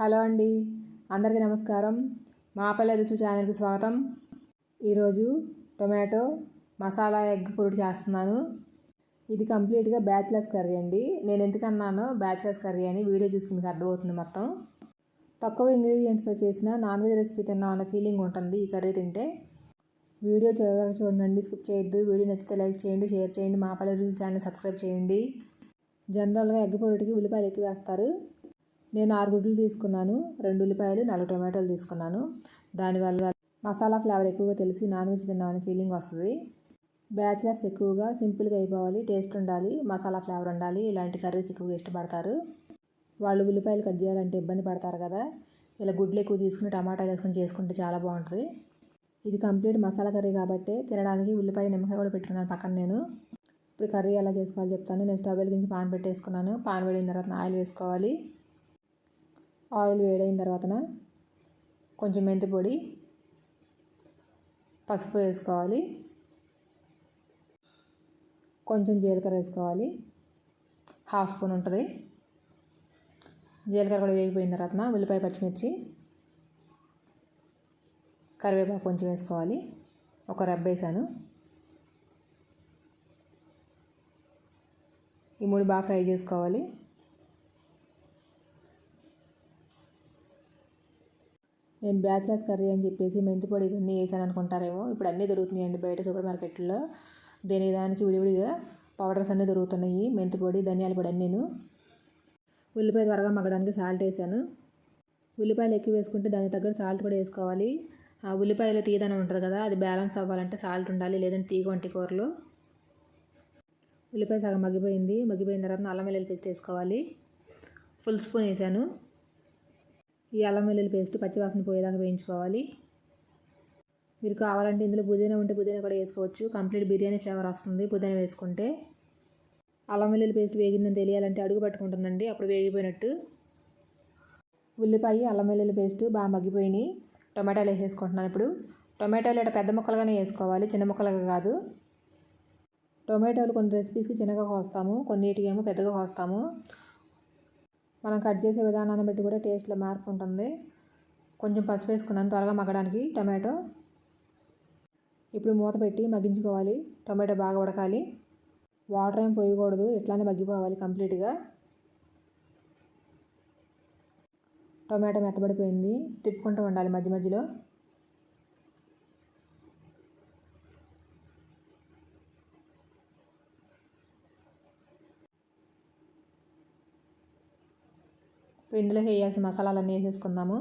Hello అండి. అందరికీ నమస్కారం. మాపల్లె రుచి ఛానల్కి స్వాగతం. ఈరోజు టొమాటో మసాలా ఎగ్ పొడి చేస్తున్నాను. ఇది కంప్లీట్గా బ్యాచిలర్స్ కర్రీ అండి. నేను ఎందుకన్నానో బ్యాచిలర్స్ కర్రీ అని వీడియో చూసుకుందుకు అర్థమవుతుంది మొత్తం. తక్కువ ఇంగ్రీడియంట్స్తో చేసిన నాన్ వెజ్ రెసిపీ తిన్నాం అన్న ఫీలింగ్ ఉంటుంది ఈ కర్రీ తింటే. వీడియో చివరికి చూడండి స్కిప్ చేయొద్దు. వీడియో నచ్చితే లైక్ చేయండి షేర్ చేయండి. మాపల్లె రుచి ఛానల్ సబ్స్క్రైబ్ చేయండి. జనరల్గా ఎగ్ పొరుటికి ఉల్లిపాయలు ఎక్కువ వేస్తారు. నేను ఆరు గుడ్లు తీసుకున్నాను రెండు ఉల్లిపాయలు నాలుగు టొమాటోలు తీసుకున్నాను. దానివల్ల మసాలా ఫ్లేవర్ ఎక్కువగా తెలిసి నాన్ వెజ్ తిన్నామని ఫీలింగ్ వస్తుంది. బ్యాచిలర్స్ ఎక్కువగా సింపుల్గా అయిపోవాలి టేస్ట్ ఉండాలి మసాలా ఫ్లేవర్ ఉండాలి ఇలాంటి కర్రీస్ ఎక్కువగా ఇష్టపడతారు. వాళ్ళు ఉల్లిపాయలు కట్ చేయాలంటే ఇబ్బంది పడతారు కదా. ఇలా గుడ్లు ఎక్కువ తీసుకుని టమాటాలు వేసుకొని చేసుకుంటే చాలా బాగుంటుంది. ఇది కంప్లీట్ మసాలా కర్రీ కాబట్టి తినడానికి ఉల్లిపాయ నిమ్మకాయ కూడా పెట్టుకున్నాను పక్కన నేను. ఇప్పుడు కర్రీ ఎలా చేసుకోవాలో చెప్తాను. నేను స్టవ్ వెలిగించి పాన్ పెట్టేసుకున్నాను. పాన్ వేడిన తర్వాత ఆయిల్ వేసుకోవాలి. ఆయిల్ వేడైన తర్వాత కొంచెం మెంతి పొడి పసుపు వేసుకోవాలి. కొంచెం జీలకర్ర వేసుకోవాలి. హాఫ్ స్పూన్ ఉంటుంది. జీలకర్ర కూడా వేగిపోయిన తర్వాత ఉల్లిపాయ పచ్చిమిర్చి కరివేపాకు కొంచెం వేసుకోవాలి. ఒక రబ్బ వేసాను. ఈ మూడు బాగా ఫ్రై చేసుకోవాలి. నేను బ్యాచిలర్స్ కర్రీ అని చెప్పేసి మెంతిపొడి ఇవన్నీ వేసాను అనుకుంటారేమో. ఇప్పుడు అన్నీ దొరుకుతున్నాయండి బయట సూపర్ మార్కెట్లో. దేని దానికి విడివిడిగా పౌడర్స్ అన్నీ దొరుకుతున్నాయి మెంతిపొడి ధనియాల పొడి అన్నీను. ఉల్లిపాయ త్వరగా మగ్గడానికి సాల్ట్ వేసాను. ఉల్లిపాయలు ఎక్కువ వేసుకుంటే దానికి తగ్గట్టు సాల్ట్ కూడా వేసుకోవాలి. ఆ ఉల్లిపాయలో తీదనం ఉంటుంది కదా అది బ్యాలెన్స్ అవ్వాలంటే సాల్ట్ ఉండాలి లేదంటే తీగ వంటి కూరలు. ఉల్లిపాయ సగం మగ్గిపోయింది. మగ్గిపోయిన తర్వాత అల్లం వెల్లుల్లి పేస్ట్ వేసుకోవాలి. ఫుల్ స్పూన్ వేసాను. ఈ అల్లం వెల్లుల్లి పేస్ట్ పచ్చివాసన పోయేదాకా వేయించుకోవాలి. మీరు కావాలంటే ఇందులో పుదీనా ఉంటే పుదీనా కూడా వేసుకోవచ్చు. కంప్లీట్ బిర్యానీ ఫ్లేవర్ వస్తుంది పుదీనా వేసుకుంటే. అల్లం వెల్లుల్లి పేస్ట్ వేగిందని తెలియాలంటే అడుగు పట్టుకుంటుందండి. అప్పుడు వేగిపోయినట్టు. ఉల్లిపాయ అల్లం వెల్లుల్లి పేస్ట్ బాగా మగ్గిపోయినాయి. టొమాటోలు వేసేసుకుంటున్నాను ఇప్పుడు. టొమాటోలు ఇట్లా పెద్ద ముక్కలుగానే వేసుకోవాలి. చిన్న ముక్కలుగా కాదు. టొమాటోలు కొన్ని రెసిపీస్కి చిన్నగా కోస్తాము. కొన్నిటికి ఏమో పెద్దగా కోస్తాము. మనం కట్ చేసే విధానాన్ని బట్టి కూడా టేస్ట్లో మార్పు ఉంటుంది కొంచెం పసుపు వేసుకున్నాను త్వరగా మగ్గడానికి టమాటో. ఇప్పుడు మూత పెట్టి మగ్గించుకోవాలి. టమాటో బాగా ఉడకాలి. వాటర్ ఏం పోయకూడదు. ఇట్లానే మగ్గిపోవాలి కంప్లీట్గా. టొమాటో మెత్తబడిపోయింది. తిప్పుకుంటూ ఉండాలి మధ్య మధ్యలో. ఇప్పుడు ఇందులో వేయాల్సిన మసాలాలన్నీ వేసేసుకుందాము.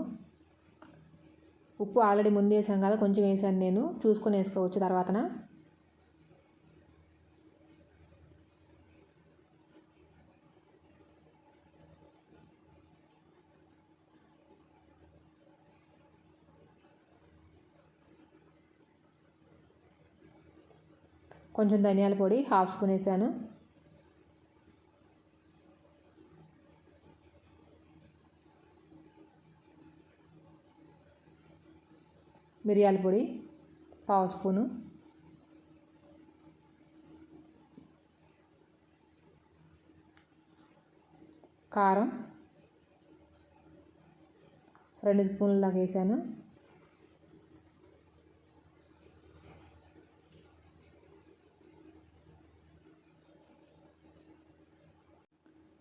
ఉప్పు ఆల్రెడీ ముందు వేసాం కదా కొంచెం వేసాను నేను. చూసుకొని వేసుకోవచ్చు తర్వాతన. కొంచెం ధనియాల పొడి హాఫ్ స్పూన్ వేసాను. మిరియాల పొడి పావు స్పూను. కారం. రెండు స్పూన్ల దాకా వేసాను.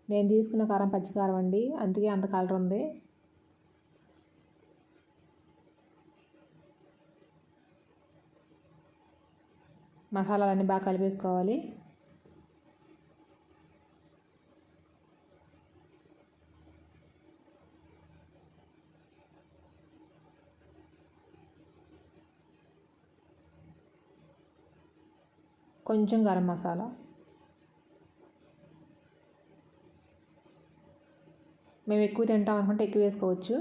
నేను తీసుకున్న కారం పచ్చికారం అండి. అందుకే అంత కలర్ ఉంది. మసాలాలన్నీ బాగా కలిపేసుకోవాలి. కొంచెం గరం మసాలా. మేము ఎక్కువ తింటాం అనుకుంటే ఎక్కువ వేసుకోవచ్చు.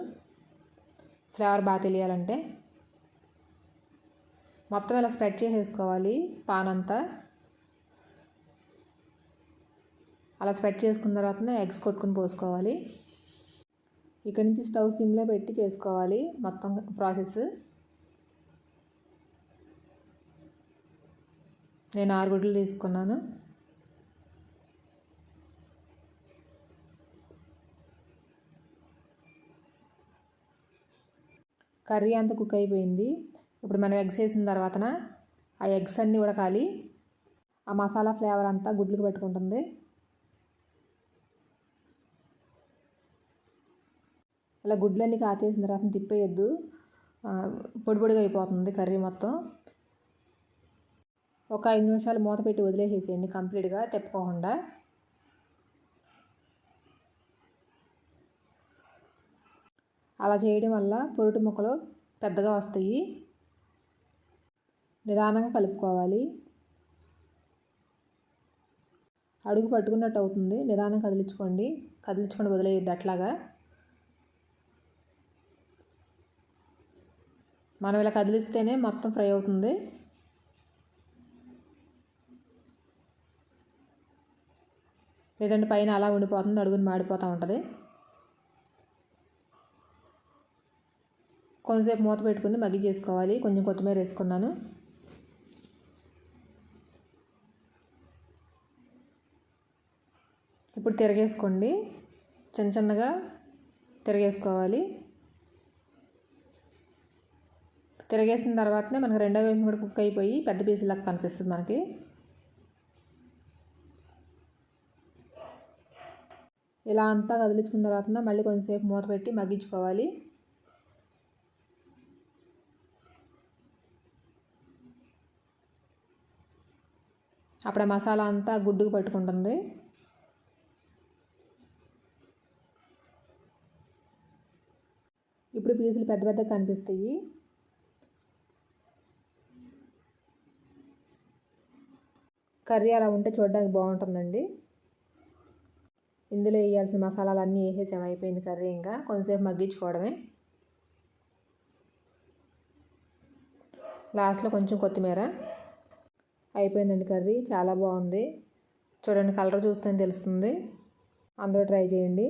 ఫ్లేవర్ బాగా తెలియాలంటే. మొత్తం ఇలా స్ప్రెడ్ చేసేసుకోవాలి పాన్ అంతా అలా స్ప్రెడ్ చేసుకున్న తర్వాత ఎగ్స్ కొట్టుకుని పోసుకోవాలి. ఇక్కడ నుంచి స్టవ్ సిమ్లో పెట్టి చేసుకోవాలి మొత్తం ప్రాసెస్. నేను ఆరు గుడ్లు తీసుకున్నాను. కర్రీ అంతా కుక్ అయిపోయింది. ఇప్పుడు మనం ఎగ్స్ వేసిన తర్వాతన ఆ ఎగ్స్ అన్నీ ఉడకాలి. ఆ మసాలా ఫ్లేవర్ అంతా గుడ్లకు పెట్టుకుంటుంది. ఇలా గుడ్లన్నీ కాచేసిన తర్వాత తిప్పేయద్దు. పొడి పొడిగా అయిపోతుంది కర్రీ మొత్తం. ఒక ఐదు నిమిషాలు మూత పెట్టి వదిలేసేసేయండి కంప్లీట్గా తిప్పకోకుండా. అలా చేయడం వల్ల పొరుటు ముక్కలు పెద్దగా వస్తాయి. నిదానంగా కలుపుకోవాలి. అడుగు పట్టుకున్నట్టు అవుతుంది. నిదానం కదిలించుకోండి. కదిలించుకొని వదిలేయద్దు అట్లాగా. మనం ఇలా కదిలిస్తేనే మొత్తం ఫ్రై అవుతుంది. లేదంటే పైన అలా ఉండిపోతుంది అడుగుని మాడిపోతూ ఉంటుంది. కొంతసేపు మూత పెట్టుకుని మగ్గి చేసుకోవాలి. కొంచెం కొత్తిమీర వేసుకున్నాను. ఇప్పుడు తిరగేసుకోండి. చిన్న చిన్నగా తిరగేసుకోవాలి. తిరగేసిన తర్వాతనే మనకు రెండో వైపు కూడా కుక్ అయిపోయి పెద్ద పీసులాగా కనిపిస్తుంది మనకి. ఇలా అంతా కదిలించుకున్న తర్వాత మళ్ళీ కొంచెంసేపు మూత పెట్టి మగ్గించుకోవాలి. అప్పుడు మసాలా అంతా గుడ్డుకు పట్టుకుంటుంది ఇప్పుడు పీసులు పెద్ద పెద్దగా కనిపిస్తాయి. కర్రీ అలా ఉంటే చూడడానికి బాగుంటుందండి. ఇందులో వేయాల్సిన మసాలాలు అన్నీ వేసేసాం అయిపోయింది కర్రీ ఇంకా. కొంచెంసేపు మగ్గించుకోవడమే. లాస్ట్లో కొంచెం కొత్తిమీర. అయిపోయిందండి కర్రీ చాలా బాగుంది. చూడండి కలర్ చూస్తే తెలుస్తుంది. అందరూ ట్రై చేయండి.